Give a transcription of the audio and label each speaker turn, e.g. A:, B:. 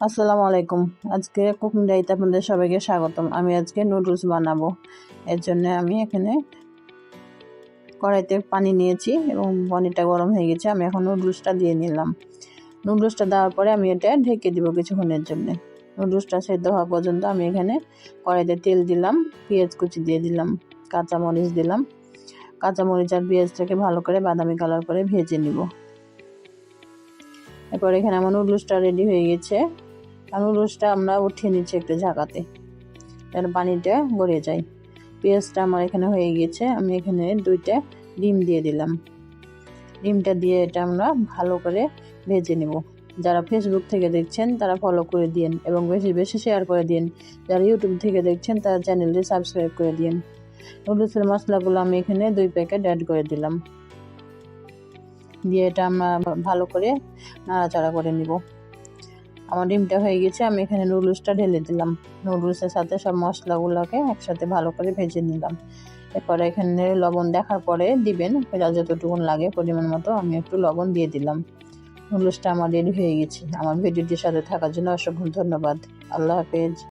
A: আসসালামু আলাইকুম। আজকে কুকিং ডাইতে আপনাদের সবাইকে স্বাগতম। আমি আজকে নুডলস বানাবো। এর জন্য আমি এখানে কড়াইতে পানি নিয়েছি এবং পানিটা গরম হয়ে গেছে। আমি এখন নুডলসটা দিয়ে নিলাম। নুডলসটা দেওয়ার পরে আমি এটা ঢেকে দিব কিছুক্ষণের জন্য। নুডলসটা সেদ্ধ হওয়া পর্যন্ত আমি এখানে কড়াইতে তেল দিলাম, পেঁয়াজ কুচি দিয়ে দিলাম, কাঁচামরিচ দিলাম। কাঁচামরিচ আর পেঁয়াজটাকে ভালো করে বাদামি কালার করে ভেজে নিব। এরপর এখানে আমার নুডলসটা রেডি হয়ে গেছে। আর নুডলসটা আমরা উঠিয়ে নিচ্ছি একটু ঝাঁকাতে। যেন পানিটা গড়ে যায়। পেঁয়াজটা আমার এখানে হয়ে গেছে আমি এখানে দুইটা ডিম দিয়ে দিলাম। ডিমটা দিয়ে এটা আমরা ভালো করে ভেজে নেব। যারা ফেসবুক থেকে দেখছেন, তারা ফলো করে দিন এবং বেশি বেশি শেয়ার করে দিন যারা ইউটিউব থেকে দেখছেন, তারা চ্যানেলটি সাবস্ক্রাইব করে দিন নুডলসের মশলাগুলো আমি এখানে দুই প্যাকেট অ্যাড করে দিলাম। দিয়ে এটা আমরা ভালো করে নাড়াচাড়া করে নিব। আমার ডিমটা হয়ে গেছে, আমি এখানে নুডলসটা ঢেলে দিলাম। নুডলসের সাথে সব মশলাগুলোকে একসাথে ভালো করে ভেজে নিলাম। এরপরে এখানে লবণ দেখার পরে দিবেন, যা যতটুকুন লাগে পরিমাণ মতো আমি একটু লবণ দিয়ে দিলাম। নুডলসটা আমার রেডি হয়ে গেছে। আমার ভিডিওটির সাথে থাকার জন্য অসংখ্য ধন্যবাদ। আল্লাহ হাফেজ।